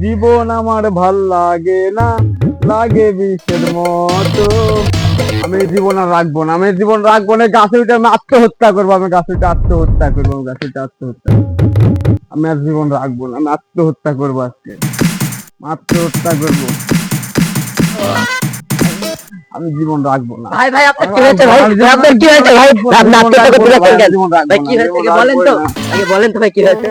জীবন আমার ভালো লাগে না লাগে বিষের মতো। আমি জীবন আর রাখব না আমি জীবন রাখব না গাছে উঠে আমি আত্মহত্যা করব আমি গাছে উঠে আত্মহত্যা করব আমি গাছে উঠে আত্মহত্যা। আমি আর জীবন রাখব না আমি আত্মহত্যা করব আজকে। আত্মহত্যা করব। আমি জীবন রাখব না। ভাই ভাই আপনার কি হয়েছে ভাই? আপনার কি হয়েছে ভাই? আপনি আত্মহত্যা করতে যাচ্ছেন কেন? ভাই কি হয়েছে? বলেন তো। আগে বলেন তো ভাই কি হয়েছে?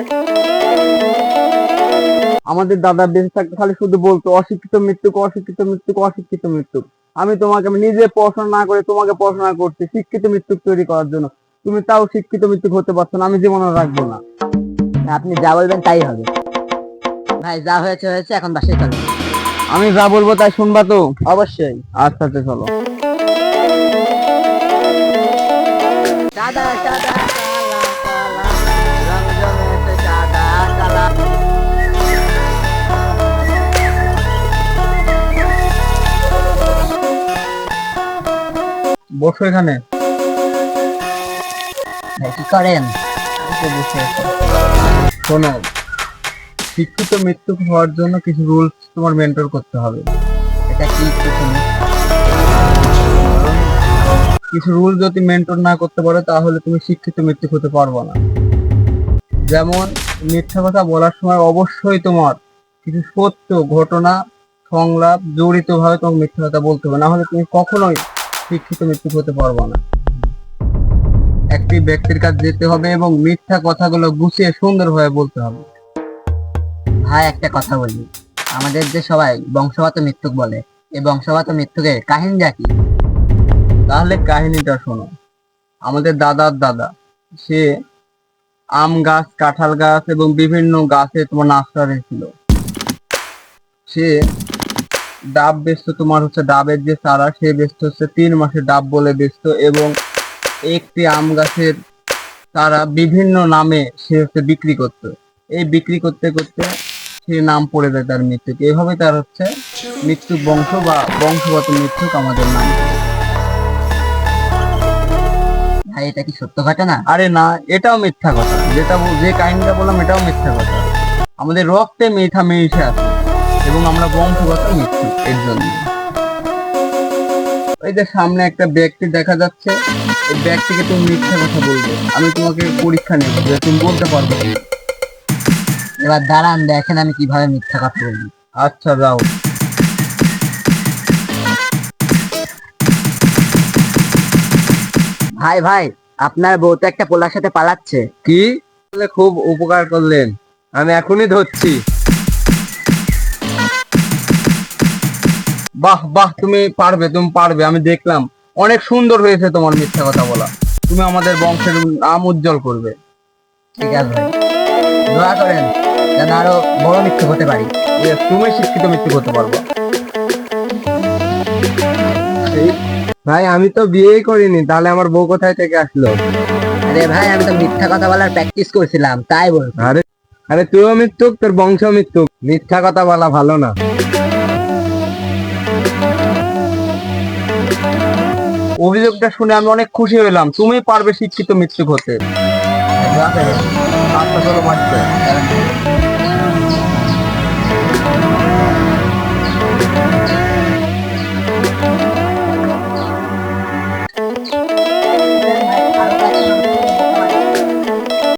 আমাদের দাদা বেঁচে থাকতে খালি শুধু বলতো, অশিক্ষিত মৃত্যুক অশিক্ষিত মৃত্যুক অশিক্ষিত মৃত্যুক। আমি তোমাকে, আমি নিজে পড়াশোনা না করে তোমাকে পড়াশোনা করছি, শিক্ষিত মৃত্যুক তৈরি করার জন্য। তুমি তাও শিক্ষিত মৃত্যুক হতে পারছ না, আমি জীবনে রাখব না। আপনি যা বলবেন তাই হবে। ভাই, যা হয়েছে হয়েছে, এখন বাসায় চলো। আমি যা বলব তাই শুনবা তো? অবশ্যই। আচ্ছা আচ্ছা চলো। সাদা বসো এখানে। কি করেন। শোনো শিক্ষিত মৃত্যুক হওয়ার জন্য কিছু রুলস তোমার মেন্টর করতে হবে। এটা কি কিছু রুল যদি মেনটেন না করতে পারো তাহলে তুমি শিক্ষিত মৃত্যু হতে পারবে না। যেমন মিথ্যা কথা বলার সময় অবশ্যই তোমার কিছু সত্য ঘটনা সংলাপ জড়িত ভাবে তোমাকে মিথ্যা কথা বলতে হবে। না হলে তুমি কখনোই শিক্ষিত মৃত্যু হতে পারব না। একটি ব্যক্তির কাছে যেতে হবে এবং মিথ্যা কথাগুলো গুছিয়ে সুন্দরভাবে বলতে হবে। ভাই, একটা কথা বলি। আমাদের যে সবাই বংশগত মৃত্যুক বলে, এই বংশগত মৃত্যুকের কাহিনীটা কি তাহলে কাহিনীটা শোনো। আমাদের দাদার দাদা, সে আম গাছ, কাঁঠাল গাছ এবং বিভিন্ন গাছে তোমার নাস্তা ছিল। সে ডাব বেচতো, তোমার হচ্ছে ডাবের যে চারা, সে বেচতো হচ্ছে তিন মাসে ডাব বলে বেচতো এবং একটি আম গাছের চারা বিভিন্ন নামে সে হচ্ছে বিক্রি করতো। এই বিক্রি করতে করতে সে নাম পড়ে যায় তার মৃত্যুকে। এভাবে তার হচ্ছে মৃত্যু বংশ বা বংশগত মৃত্যুক আমাদের নাম। এটা কি সত্য ঘটনা? আরে না, এটাও মিথ্যা কথা যেটা যে কাহিনীটা বললাম, এটাও মিথ্যা কথা আমাদের রক্তে মিঠা মিশে আছে। এবং আমরা বংশগত মৃত্যু এর জন্য। ওই যে সামনে একটা ব্যক্তি দেখা যাচ্ছে এই ব্যক্তিকে তুমি মিথ্যা কথা বলবে। আমি তোমাকে পরীক্ষা নেব যে তুমি বলতে পারবে এবার দাঁড়ান দেখেন আমি কীভাবে মিথ্যা কথা বলি। আচ্ছা যাও। ভাই ভাই আপনার বউ তো একটা পোলার সাথে পালাচ্ছে। কি? খুব উপকার করলেন। আমি এখনই ধরছি। বাহ বাহ তুমি পারবে তুমি পারবে আমি দেখলাম। অনেক সুন্দর হয়েছে তোমার মিথ্যা কথা বলা। তুমি আমাদের বংশের নাম উজ্জ্বল করবে। ঠিক আছে। ভাই দোয়া করেন যেন আরও বড় মিথ্যা হতে পারি। তুমি শিক্ষিত মৃত্যু করতে পারবে। ভাই আমি তো বিয়েই করিনি তাহলে আমার বউ কোথায় থেকে আসলো? আরে ভাই আমি তো মিথ্যা কথা বলার প্র্যাকটিস করছিলাম তাই বল আরে আরে তুইও মৃত্যুক তোর বংশ মৃত্যুক মিথ্যা কথা বলা ভালো না। অভিযোগটা শুনে আমি অনেক খুশি হলাম তুমি পারবে শিক্ষিত মৃত্যু হতে আচ্ছা চলো